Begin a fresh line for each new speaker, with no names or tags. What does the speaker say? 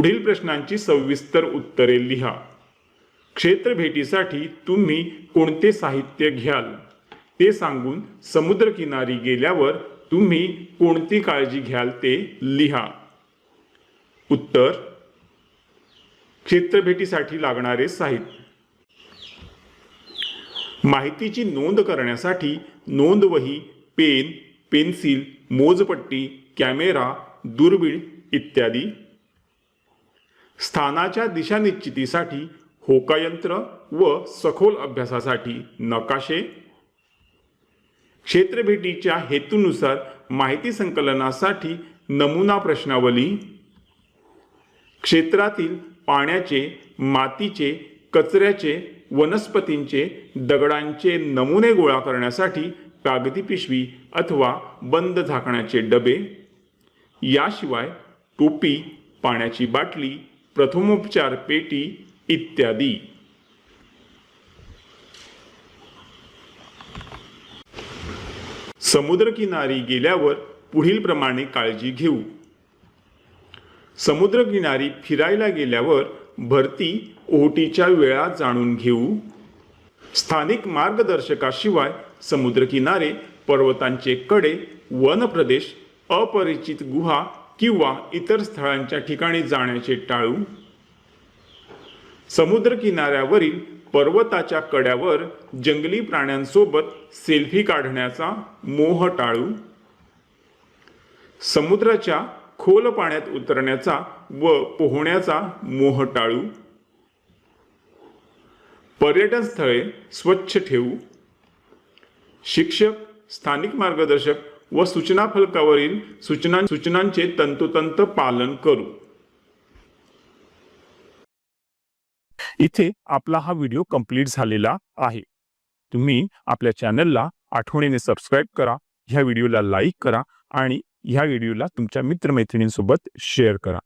पुढील प्रश्नांची सविस्तर उत्तरे लिहा. क्षेत्र भेटीसाठी तुम्ही कोणते साहित्य घ्याल? ते सांगून समुद्रकिनारी गेल्यावर तुम्ही कोणती काळजी घ्याल ते लिहा. उत्तर क्षेत्रभेटीसाठी लागणारे साहित्य. माहितीची नोंद करण्यासाठी नोंदवही पेन पेन्सिल मोजपट्टी कॅमेरा दुर्बीण इत्यादी स्थानाच्या दिशानिश्चितीसाठी होकायंत्र व सखोल अभ्यासासाठी नकाशे. क्षेत्रभेटीच्या हेतूनुसार माहिती संकलनासाठी नमुना प्रश्नावली. क्षेत्रातील पाण्याचे मातीचे कचऱ्याचे वनस्पतींचे दगडांचे नमुने गोळा करण्यासाठी कागदी पिशवी अथवा बंद झाकण्याचे डबे. याशिवाय टोपी पाण्याची बाटली प्रथमोपचार पेटी इत्यादी. समुद्रकिनारी गेल्यावर पुढील प्रमाणे काळजी घेऊ. समुद्रकिनारी फिरायला गेल्यावर भरती ओहोटीच्या वेळा जाणून घेऊ. स्थानिक मार्गदर्शकाशिवाय समुद्रकिनारे पर्वतांचे कडे वन प्रदेश अपरिचित गुहा किंवा इतर स्थळांच्या ठिकाणी जाण्याचे टाळू. समुद्रकिनाऱ्यावरील पर्वताच्या कड्यावर जंगली प्राण्यांसोबत सेल्फी काढण्याचा मोह टाळू. समुद्राच्या खोल पाण्यात उतरण्याचा व पोहण्याचा मोह टाळू. पर्यटन स्थळे स्वच्छ ठेवू. शिक्षक स्थानिक मार्गदर्शक व सूचना फलकावरील सूचना सूचनांचे तंतोतंत पालन करू.
इथे आपला हा व्हिडिओ कंप्लीट झालेला आहे. तुम्ही आपल्या चॅनलला आठवणीने सबस्क्राईब करा ह्या व्हिडिओला लाईक करा आणि ह्या व्हिडिओला तुमच्या मित्रमैत्रिणींसोबत शेअर करा.